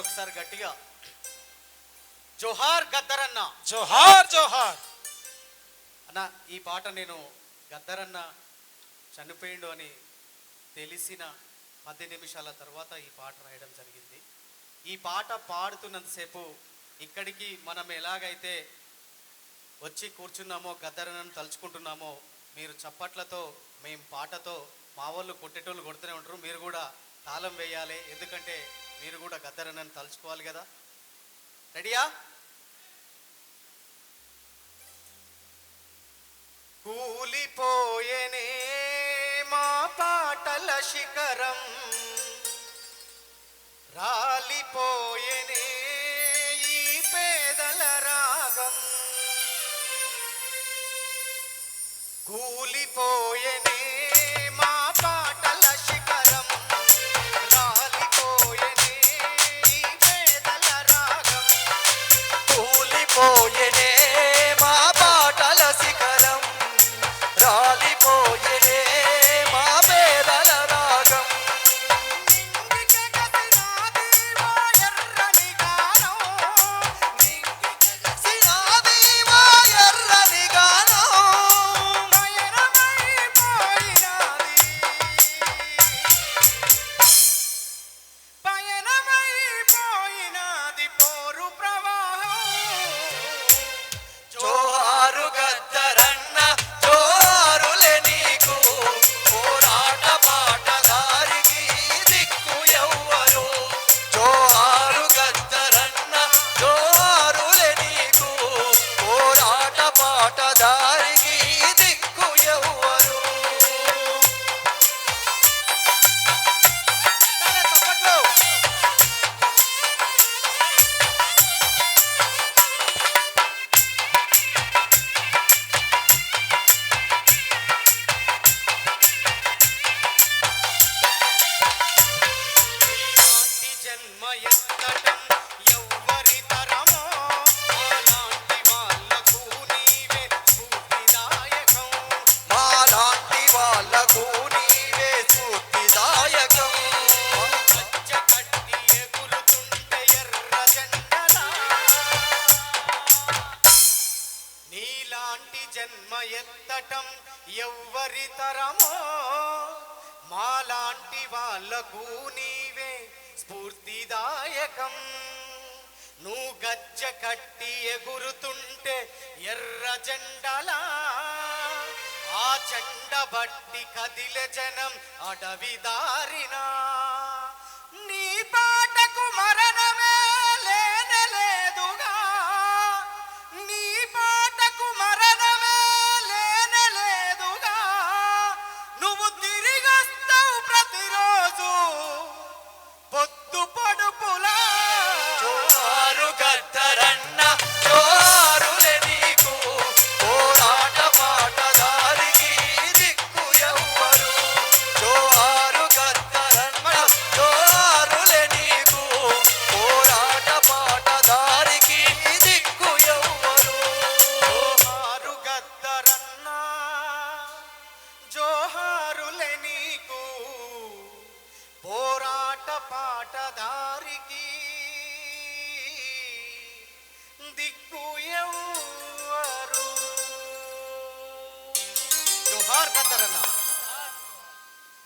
ఒకసారి గట్టిగా. జోహార్ గద్దరన్న. జోహార్ జోహార్. అన్న ఈ పాట నేను గద్దరన్న చనిపోయిండు అని తెలిసిన పది నిమిషాల తర్వాత ఈ పాట రాయడం జరిగింది. ఈ పాట పాడుతున్నంతసేపు ఇక్కడికి మనం ఎలాగైతే వచ్చి కూర్చున్నామో గద్దరన్నను తలుచుకుంటున్నామో మీరు చప్పట్లతో మేము పాటతో మా వాళ్ళు కొట్టేటోళ్ళు కొడుతూనే ఉంటారు. మీరు కూడా తాళం వేయాలి. ఎందుకంటే మీరు కూడా గద్దరనని తలుచుకోవాలి కదా? రెడీయా? కూలిపోయేనే మా పాటల శిఖరం. రాలిపోయేనే ఈ పేదల రాగం. కూలిపో కూలిపోయేనే పాటదారికి దిక్కు ఎవ్వరు. చప్పట్లు ఇలాంటి జన్మ ఎత్తటం ఇలాంటి జన్మ ఎత్తటం ఎవ్వరి తరమో? మాలాంటి వాళ్ళకు నీవే స్ఫూర్తిదాయకం. నువ్వు గజ్జ కట్టి ఎగురుతుంటే ఎర్ర జెండలా? ఆ చెండ బట్టి కదిలే జనం అడవి దారినా? தரணும்.